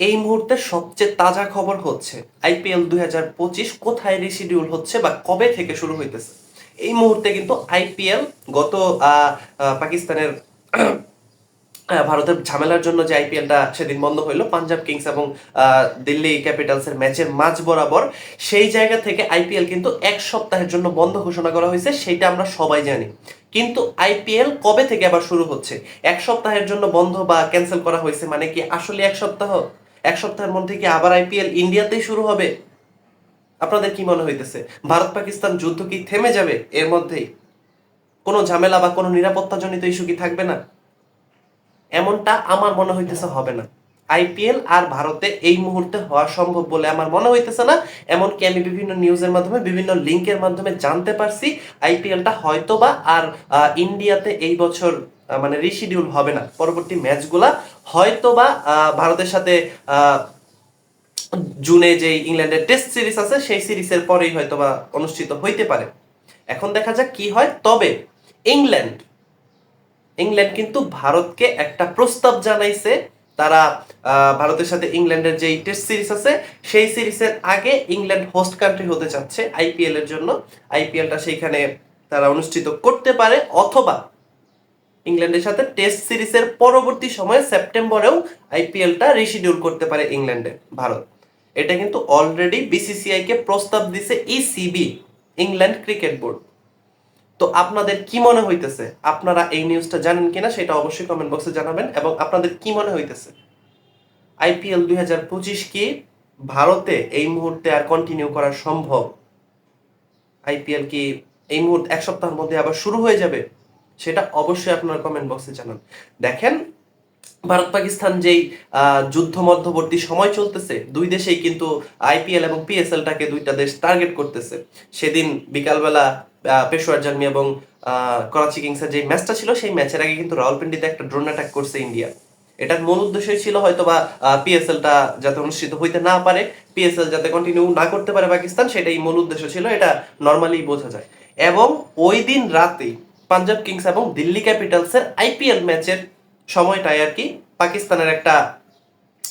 এই মুহূর্তে সবচেয়ে তাজা খবর হচ্ছে, আইপিএল দুই হাজার পঁচিশ কোথায় রিশিডিউল হচ্ছে বা কবে থেকে শুরু হইতেছে? এই মুহূর্তে কিন্তু আইপিএল গত পাকিস্তানের ভারতের ঝামেলার জন্য যে আইপিএলটা সেদিন বন্ধ হইল, পাঞ্জাব কিংস এবং দিল্লি ক্যাপিটালসের ম্যাচের মাঝ বরাবর, সেই জায়গা থেকে আইপিএল কিন্তু এক সপ্তাহের জন্য বন্ধ ঘোষণা করা হয়েছে, সেটা আমরা সবাই জানি। কিন্তু আইপিএল কবে থেকে আবার শুরু হচ্ছে? এক সপ্তাহের জন্য বন্ধ বা ক্যান্সেল করা হয়েছে মানে কি আসলে এক সপ্তাহ? এক সপ্তাহের মধ্যে কি আবার আইপিএল ইন্ডিয়াতেই শুরু হবে? আপনাদের কি মনে হইতেছে? ভারত পাকিস্তান যুদ্ধ কি থেমে যাবে এর মধ্যেই? কোনো ঝামেলা বা কোনো নিরাপত্তাজনিত ইস্যু কি থাকবে না? এমনটা আমার মনে হইতেছে হবে না। আইপিএল আর ভারতে এই মুহূর্তে হওয়া সম্ভব বলে আমার মনে হইতেছে না। এমনকি আমি বিভিন্ন নিউজের মাধ্যমে, বিভিন্ন লিঙ্কের মাধ্যমে জানতে পারছি আইপিএলটা হয়তো বা আর ইন্ডিয়াতে এই বছর মানে রিশিডিউল হবে না। পরবর্তী ম্যাচগুলা হয়তো বা ভারতের সাথে জুনে যে ইংল্যান্ডের টেস্ট সিরিজ আছে, সেই সিরিজের পরেই হয়তো বা অনুষ্ঠিত হইতে পারে। এখন দেখা যাক কি হয়। তবে ইংল্যান্ড ইংল্যান্ড কিন্তু ভারতকে একটা প্রস্তাব জানাইছে তারা ভারতের সাথে ইংল্যান্ডের যেই টেস্ট সিরিজ আছে, সেই সিরিজের আগে ইংল্যান্ড হোস্ট কান্ট্রি হতে চাচ্ছে আইপিএল এর জন্য। আইপিএলটা সেইখানে তারা অনুষ্ঠিত করতে পারে, অথবা ইংল্যান্ডের সাথে টেস্ট সিরিজের পরবর্তী সময়ে সেপ্টেম্বরেও আইপিএলটা রিশিডিউল করতে পারে ইংল্যান্ডে, ভারত। এটা কিন্তু অলরেডি বিসিসিআই কে প্রস্তাব দিছে ইসিবি ইংল্যান্ড ক্রিকেট বোর্ড তো আপনাদের কি মনে হইতেছে? আপনারা এই নিউজটা জানেন কিনা সেটা অবশ্যই কমেন্ট বক্সে জানাবেন এবং আপনাদের কি মনে হইতেছে? আইপিএল দুই হাজার পঁচিশ কি ভারতে এই মুহূর্তে আর কন্টিনিউ করা সম্ভব? আইপিএল কি এই মুহূর্তে এক সপ্তাহের মধ্যে আবার শুরু হয়ে যাবে? সেটা অবশ্যই আপনারা কমেন্ট বক্সে জানান। দেখেন, ভারত পাকিস্তান যেই যুদ্ধ মধ্যবর্তী সময় চলতেছে, দুই দেশেই কিন্তু আইপিএল এবং পিএসএলটাকে দুইটা দেশ টার্গেট করতেছে। সেদিন বিকালবেলা পেশোয়ার জানমি এবং করাচি কিংসের যে ম্যাচটা ছিল, সেই ম্যাচের আগে কিন্তু রাওয়ালপিন্ডিতে একটা ড্রোন অ্যাটাক করছে ইন্ডিয়া। এটার মূল উদ্দেশ্যই ছিল হয়তো বা পিএসএলটা যাতে অনুষ্ঠিত হইতে না পারে পিএসএল যাতে কন্টিনিউ না করতে পারে পাকিস্তান, সেটাই মূল উদ্দেশ্য ছিল, এটা নর্মালি বোঝা যায়। এবং ওই দিন রাতেই পাঞ্জাব কিংস এবং দিল্লি ক্যাপিটালসের আইপিএল ম্যাচের সময়টায় আর কি পাকিস্তানের একটা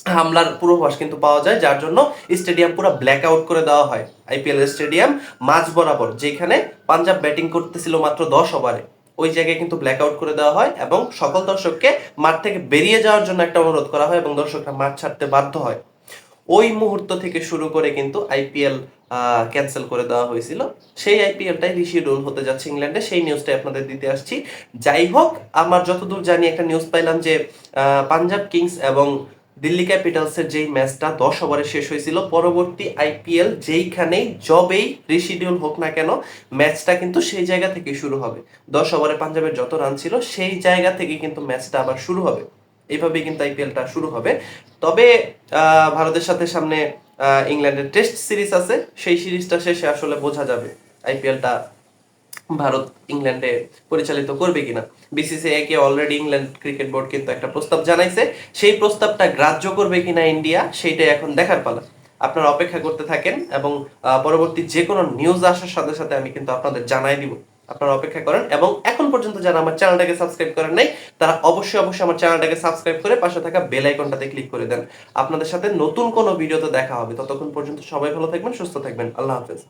হামলার পূর্বাভাস কিন্তু পাওয়া যায়, যার জন্য স্টেডিয়াম পুরো ব্ল্যাক আউট করে দেওয়া হয়। আইপিএল স্টেডিয়াম মাঝ বরাবর, যেখানে পাঞ্জাব ব্যাটিং করতেছিল মাত্র দশ ওভারে ওই জায়গায় কিন্তু ব্ল্যাক আউট করে দেওয়া হয় এবং সকল দর্শককে মাঠ থেকে বেরিয়ে যাওয়ার জন্য একটা অনুরোধ করা হয় এবং দর্শকরা মাঠ ছাড়তে বাধ্য হয়। ওই মুহূর্ত থেকে শুরু করে কিন্তু আইপিএল ক্যান্সেল করে দেওয়া হয়েছিল। সেই আইপিএলটাই রিশিডিউল হতে যাচ্ছে ইংল্যান্ডে। সেই নিউজটাই আপনাদের দিতে আসছি। যাই হোক, আমার যতদূর জানি একটা নিউজ পাইলাম যে পাঞ্জাব কিংস এবং দিল্লি ক্যাপিটালসের যেই ম্যাচটা দশ ওভারে শেষ হয়েছিল, পরবর্তী আইপিএল যেইখানেই জবেই রিশিডিউল হোক না কেন, ম্যাচটা কিন্তু সেই জায়গা থেকে শুরু হবে। দশ ওভারে পাঞ্জাবের যত রান ছিল, সেই জায়গা থেকে কিন্তু ম্যাচটা আবার শুরু হবে। এইভাবেই কিন্তু আইপিএলটা শুরু হবে। তবে ভারতের সাথে সামনে ইংল্যান্ডের টেস্ট সিরিজ আছে। সেই সিরিজটা শেষে আসলে বোঝা যাবে আইপিএলটা ভারত ইংল্যান্ডে পরিচালিত করবে কিনা? বিসিসিআই কে অলরেডি ইংল্যান্ড ক্রিকেট বোর্ড কিন্তু একটা প্রস্তাব জানাইছে। সেই প্রস্তাবটা গ্রাহ্য করবে কিনা ইন্ডিয়া, সেইটাই এখন দেখার পালা। আপনারা অপেক্ষা করতে থাকেন এবং পরবর্তী যে কোনো নিউজ আসার সাথে সাথে আমি কিন্তু আপনাদের জানাই দিব। আপনারা অপেক্ষা করেন এবং এখন পর্যন্ত যারা আমার চ্যানেলটাকে সাবস্ক্রাইব করেন নাই, তারা অবশ্যই অবশ্যই আমার চ্যানেলটাকে সাবস্ক্রাইব করে পাশে থাকা বেল আইকনটাতে ক্লিক করে দেন। আপনাদের সাথে নতুন কোনো ভিডিওতে দেখা হবে। ততক্ষণ পর্যন্ত সবাই ভালো থাকবেন, সুস্থ থাকবেন। আল্লাহ হাফেজ।